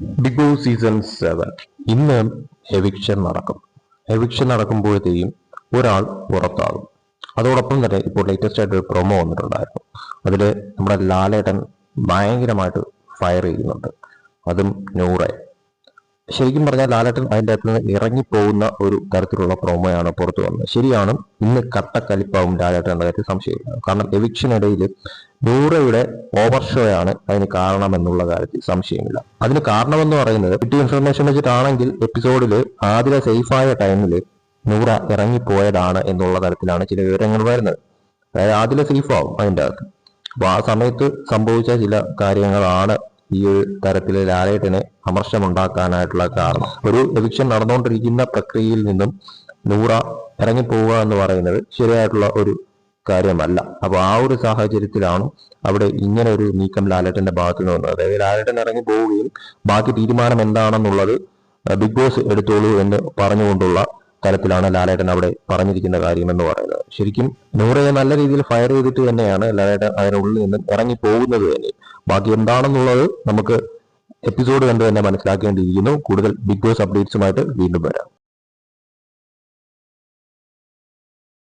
Big Boss season seven. ഇന്ന് eviction നടക്കും. Eviction നടക്കുമ്പോഴത്തേക്കും ഒരാൾ പുറത്താകും. അതോടൊപ്പം തന്നെ ഇപ്പോൾ ലേറ്റസ്റ്റ് ആയിട്ട് ഒരു പ്രൊമോ വന്നിട്ടുണ്ടായിരുന്നു. അതിൽ നമ്മുടെ ലാലേട്ടൻ ഭയങ്കരമായിട്ട് ഫയർ ചെയ്യുന്നുണ്ട്. അതും നൂറെ. ശരിക്കും പറഞ്ഞാൽ ലാലേട്ടൻ അതിന്റെ അകത്ത് നിന്ന് ഇറങ്ങിപ്പോകുന്ന ഒരു തരത്തിലുള്ള പ്രൊമോയാണ് പുറത്തു വന്നത്. ശരിയാണ് ഇന്ന് കട്ടക്കലിപ്പാവും ലാലേട്ടൻ എന്ന കാര്യത്തിൽ സംശയമില്ല. കാരണം എവിക്ഷനിടയിൽ നൂറയുടെ ഓവർ ഷോയാണ് അതിന് കാരണമെന്നുള്ള കാര്യത്തിൽ സംശയമില്ല. അതിന് കാരണമെന്ന് പറയുന്നത് കിട്ടിയ ഇൻഫർമേഷൻ വെച്ചിട്ടാണെങ്കിൽ എപ്പിസോഡിൽ ആദ്യ സേഫായ ടൈമിൽ നൂറ ഇറങ്ങിപ്പോയതാണ് എന്നുള്ള തരത്തിലാണ് ചില വിവരങ്ങൾ വരുന്നത്. അതായത് ആതിര സേഫ് ആവും അതിന്റെ അകത്ത്. അപ്പൊ ആ സമയത്ത് സംഭവിച്ച ചില കാര്യങ്ങളാണ് ഈ ഒരു തരത്തിൽ ലാലേട്ടന് അമർഷമുണ്ടാക്കാനായിട്ടുള്ള കാരണം. ഒരു എവിക്ഷൻ നടന്നുകൊണ്ടിരിക്കുന്ന പ്രക്രിയയിൽ നിന്നും നൂറ ഇറങ്ങിപ്പോവുക എന്ന് പറയുന്നത് ശരിയായിട്ടുള്ള ഒരു കാര്യമല്ല. അപ്പൊ ആ ഒരു സാഹചര്യത്തിലാണ് അവിടെ ഇങ്ങനെ ഒരു നീക്കം ലാലേട്ടന്റെ ഭാഗത്തു നിന്ന് വന്നത്. അതായത് ലാലേട്ടൻ ഇറങ്ങി പോവുകയും ബാക്കി തീരുമാനം എന്താണെന്നുള്ളത് ബിഗ് ബോസ് എടുത്തോളൂ എന്ന് പറഞ്ഞുകൊണ്ടുള്ള തരത്തിലാണ് ലാലേട്ടൻ അവിടെ പറഞ്ഞിരിക്കുന്ന കാര്യം എന്ന് പറയുന്നത്. ശരിക്കും നൂറയെ നല്ല രീതിയിൽ ഫയർ ചെയ്തിട്ട് തന്നെയാണ് ലാലേട്ടൻ അതിനുള്ളിൽ നിന്നും ഇറങ്ങി പോകുന്നത് തന്നെ. ബാക്കി എന്താണെന്നുള്ളത് നമുക്ക് എപ്പിസോഡ് കണ്ട് തന്നെ മനസ്സിലാക്കേണ്ടിയിരിക്കുന്നു. കൂടുതൽ ബിഗ് ബോസ് അപ്ഡേറ്റ്സുമായിട്ട് വീണ്ടും വരാം.